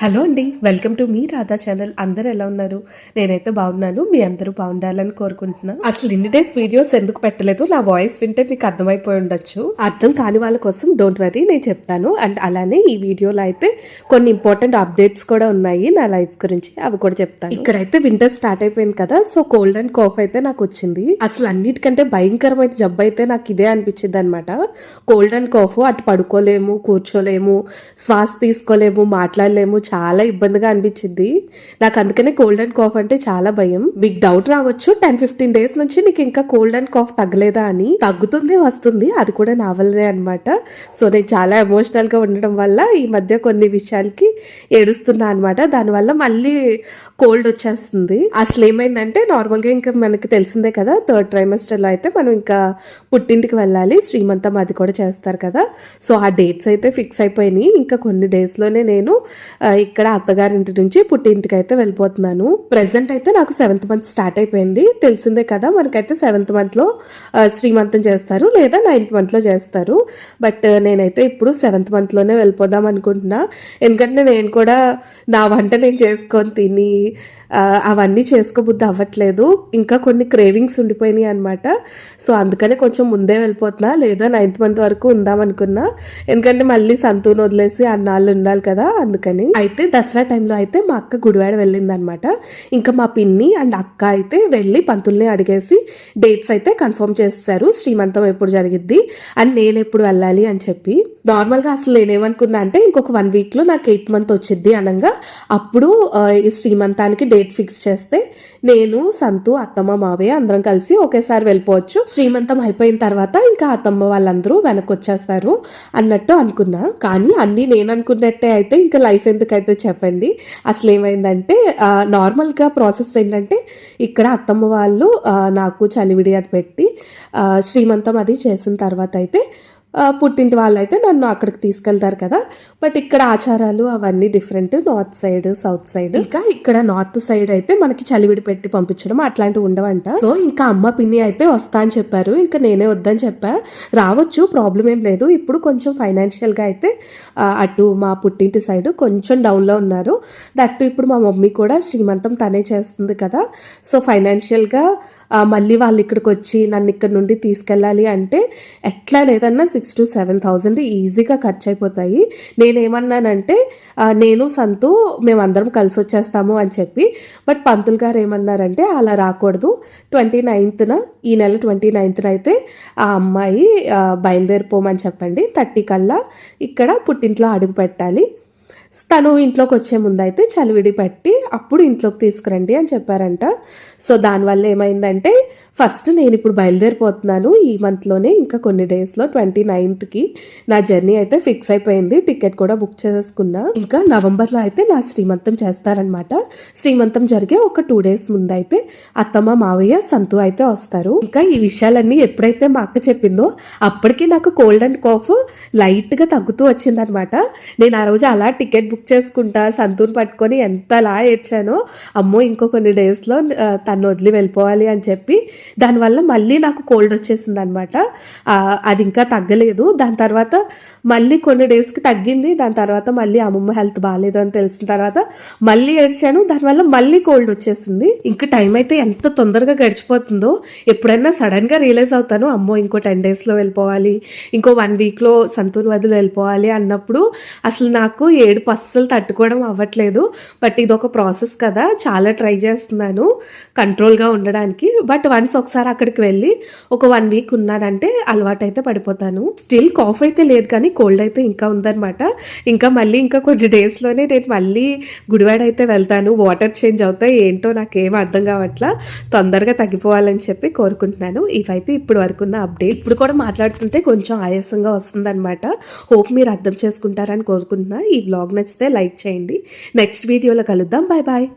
Hello అండి welcome to మీ Radha channel. అందరు ఎలా ఉన్నారు? నేనైతే బాగున్నాను మీ అందరూ బాగుండాలని కోరుకుంటున్నాను అసలు ఇన్ని డేస్ వీడియోస్ ఎందుకు పెట్టలేదు? నా వాయిస్ వింటే మీకు అర్థమైపోయి ఉండొచ్చు. అర్థం కాని వాళ్ళ కోసం డోంట్ వరీ నేను చెప్తాను. అండ్ అలానే ఈ వీడియోలో అయితే కొన్ని ఇంపార్టెంట్ అప్డేట్స్ కూడా ఉన్నాయి నా లైఫ్ గురించి. అవి కూడా చెప్తాను. ఇక్కడైతే వింటర్ స్టార్ట్ అయిపోయింది కదా సో కోల్డ్ అండ్ కాఫ్ అయితే నాకు వచ్చింది. అసలు అన్నిటికంటే భయంకరమైన జబ్బు అయితే నాకు ఇదే అనిపించింది అనమాట కోల్డ్ అండ్ కాఫ్ అటు పడుకోలేము కూర్చోలేము శ్వాస తీసుకోలేము మాట్లాడలేము చాలా ఇబ్బందిగా అనిపించింది. నాకు అందుకనే కోల్డ్ అండ్ కాఫ్ అంటే చాలా భయం. మీకు డౌట్ రావచ్చు టెన్ ఫిఫ్టీన్ డేస్ నుంచి నీకు ఇంకా కోల్డ్ అండ్ కాఫ్ తగ్గలేదా అని. తగ్గుతుంది వస్తుంది. అది కూడా నా వల్లనే అనమాట సో నేను చాలా ఎమోషనల్గా ఉండడం వల్ల ఈ మధ్య కొన్ని విషయాలకి ఏడుస్తున్నా అనమాట దానివల్ల మళ్ళీ కోల్డ్ వచ్చేస్తుంది. అసలు ఏమైందంటే నార్మల్గా ఇంకా మనకి తెలిసిందే కదా థర్డ్ ట్రైమెస్టర్లో అయితే మనం ఇంకా పుట్టింటికి వెళ్ళాలి. శ్రీమంతం అది కూడా చేస్తారు కదా. సో ఆ డేట్స్ అయితే ఫిక్స్ అయిపోయినాయి. ఇంకా కొన్ని డేస్లోనే నేను ఇక్కడ అత్తగారింటి నుంచి పుట్టింటికి అయితే వెళ్ళిపోతున్నాను. ప్రెసెంట్ అయితే నాకు సెవెంత్ మంత్ స్టార్ట్ అయిపోయింది. తెలిసిందే కదా మనకైతే సెవెంత్ మంత్లో శ్రీమంతం చేస్తారు లేదా నైన్త్ మంత్లో చేస్తారు. బట్ నేనైతే ఇప్పుడు సెవెంత్ మంత్లోనే వెళ్ళిపోదాం అనుకుంటున్నా. ఎందుకంటే నేను కూడా నా వంట నేను చేసుకొని తిని అవన్నీ చేసుకోబుద్ధి అవ్వట్లేదు. ఇంకా కొన్ని క్రేవింగ్స్ ఉండిపోయినాయి అనమాట సో అందుకనే కొంచెం ముందే వెళ్ళిపోతున్నా. లేదా నైన్త్ మంత్ వరకు ఉందాం అనుకున్నా. ఎందుకంటే మళ్ళీ సంతూన్ వదిలేసి అన్నాళ్ళు ఉండాలి కదా అందుకని. అయితే దసరా టైంలో అయితే మా అక్క గుడివాడ వెళ్ళింది అనమాట ఇంకా మా పిన్ని అండ్ అక్క అయితే వెళ్ళి పంతుల్ని అడిగేసి డేట్స్ అయితే కన్ఫర్మ్ చేస్తారు శ్రీమంతం ఎప్పుడు జరిగిద్ది? అండ్ నేను ఎప్పుడు వెళ్ళాలి అని చెప్పి. నార్మల్గా అసలు నేనేమనుకున్నా అంటే ఇంకొక వన్ వీక్లో నాకు ఎయిత్ మంత్ వచ్చింది అనగా అప్పుడు ఈ శ్రీమంతానికి డేట్ ఫిక్స్ చేస్తే నేను సంతు అత్తమ్మ మావయ్య అందరం కలిసి ఒకేసారి వెళ్ళిపోవచ్చు. శ్రీమంతం అయిపోయిన తర్వాత ఇంకా అత్తమ్మ వాళ్ళందరూ వెనక్కి వచ్చేస్తారు అన్నట్టు అనుకున్నా. కానీ అన్నీ నేను అనుకున్నట్టే అయితే ఇంకా లైఫ్ ఎందుకు ఏంటంటే చెప్పండి. అసలు ఏమైందంటే నార్మల్గా ప్రాసెస్ ఏంటంటే ఇక్కడ అత్తమ్మ వాళ్ళు నాకు చలివిడి అది పెట్టి శ్రీమంతం అది చేసిన తర్వాత అయితే పుట్టింటి వాళ్ళైతే నన్ను అక్కడికి తీసుకెళ్తారు కదా. బట్ ఇక్కడ ఆచారాలు అవన్నీ different north side south side ఇంకా ఇక్కడ నార్త్ సైడ్ అయితే మనకి చలివిడి పెట్టి పంపించడం అట్లాంటివి ఉండవంట. సో ఇంకా అమ్మ పిన్ని అయితే వస్తా అని చెప్పారు. ఇంకా నేనే వద్దని చెప్పా. రావచ్చు ప్రాబ్లం ఏం లేదు. ఇప్పుడు కొంచెం ఫైనాన్షియల్గా అయితే అటు మా పుట్టింటి సైడ్ కొంచెం డౌన్లో ఉన్నారు. దట్టు ఇప్పుడు మా మమ్మీ కూడా శ్రీమంతం తనే చేస్తుంది కదా. సో ఫైనాన్షియల్గా మళ్ళీ వాళ్ళు ఇక్కడికి వచ్చి నన్ను ఇక్కడ నుండి తీసుకెళ్ళాలి అంటే ఎట్లా లేదన్నా సిక్స్ టు సెవెన్ థౌజండ్ ఈజీగా ఖర్చు అయిపోతాయి నేనేమన్నానంటే నేను సంతు మేమందరం కలిసి వచ్చేస్తాము అని చెప్పి. బట్ పంతులు గారు ఏమన్నారంటే అలా రాకూడదు. ట్వంటీ నైన్త్న ఈ నెల ట్వంటీ నైన్త్న అయితే ఆ అమ్మాయి బయలుదేరిపోమని చెప్పండి. థర్టీ కల్లా ఇక్కడ పుట్టింట్లో అడుగు పెట్టాలి. తను ఇంట్లోకి వచ్చే ముందు అయితే చలివిడి పెట్టి అప్పుడు ఇంట్లోకి తీసుకురండి అని చెప్పారంట. సో దానివల్ల ఏమైందంటే ఫస్ట్ నేను ఇప్పుడు బయలుదేరిపోతున్నాను ఈ మంత్లోనే ఇంకా కొన్ని డేస్లో ట్వంటీ నైన్త్కి నా జర్నీ అయితే ఫిక్స్ అయిపోయింది టికెట్ కూడా బుక్ చేసుకున్నా ఇంకా నవంబర్లో అయితే నా శ్రీమంతం చేస్తారనమాట శ్రీమంతం జరిగే ఒక టూ డేస్ ముందు అయితే అత్తమ్మ మావయ్య సంతు అయితే వస్తారు. ఇంకా ఈ విషయాలన్నీ ఎప్పుడైతే మా అక్క చెప్పిందో అప్పటికి నాకు కోల్డ్ అండ్ కాఫ్ లైట్గా తగ్గుతూ వచ్చిందనమాట నేను ఆ రోజు అలా టికెట్ టికెట్ బుక్ చేసుకుంటా సంతూన్ పట్టుకొని ఎంతలా ఏడ్చానో అమ్మో ఇంకో కొన్ని డేస్లో తను వదిలి వెళ్ళిపోవాలి అని చెప్పి దానివల్ల మళ్ళీ నాకు కోల్డ్ వచ్చేసింది అనమాట అది ఇంకా తగ్గలేదు. దాని తర్వాత మళ్ళీ కొన్ని డేస్కి తగ్గింది. దాని తర్వాత మళ్ళీ అమ్మమ్మ హెల్త్ బాగాలేదు అని తెలిసిన తర్వాత మళ్ళీ ఏడ్చాను. దానివల్ల మళ్ళీ కోల్డ్ వచ్చేసింది. ఇంకా టైం అయితే ఎంత తొందరగా గడిచిపోతుందో ఎప్పుడైనా సడన్గా రియలైజ్ అవుతాను. అమ్మో ఇంకో టెన్ డేస్లో వెళ్ళిపోవాలి ఇంకో వన్ వీక్లో సంతూర్ వదిలి వెళ్ళిపోవాలి అన్నప్పుడు అసలు నాకు ఏడుపు అస్సలు తట్టుకోవడం అవ్వట్లేదు. బట్ ఇది ఒక ప్రాసెస్ కదా. చాలా ట్రై చేస్తున్నాను కంట్రోల్గా ఉండడానికి. బట్ వన్స్ ఒకసారి అక్కడికి వెళ్ళి ఒక వన్ వీక్ ఉన్నానంటే అలవాటు అయితే పడిపోతాను. స్టిల్ కాఫ్ అయితే లేదు కానీ కోల్డ్ అయితే ఇంకా ఉందన్నమాట. ఇంకా మళ్ళీ ఇంకా కొన్ని డేస్లోనే నేను మళ్ళీ గుడివాడ అయితే వెళ్తాను. వాటర్ చేంజ్ అవుతాయి ఏంటో నాకేం అర్థం కావట్లా. తొందరగా తగ్గిపోవాలని చెప్పి కోరుకుంటున్నాను. ఇవైతే ఇప్పుడు వరకున్న అప్డేట్ ఇప్పుడు కూడా మాట్లాడుతుంటే కొంచెం ఆయాసంగా వస్తుందన్నమాట. హోప్ మీరు అర్థం చేసుకుంటారని కోరుకుంటున్నా. ఈ బ్లాగ్ నచ్చితే లైక్ చేయండి. నెక్స్ట్ వీడియోలో కలుద్దాం. Bye bye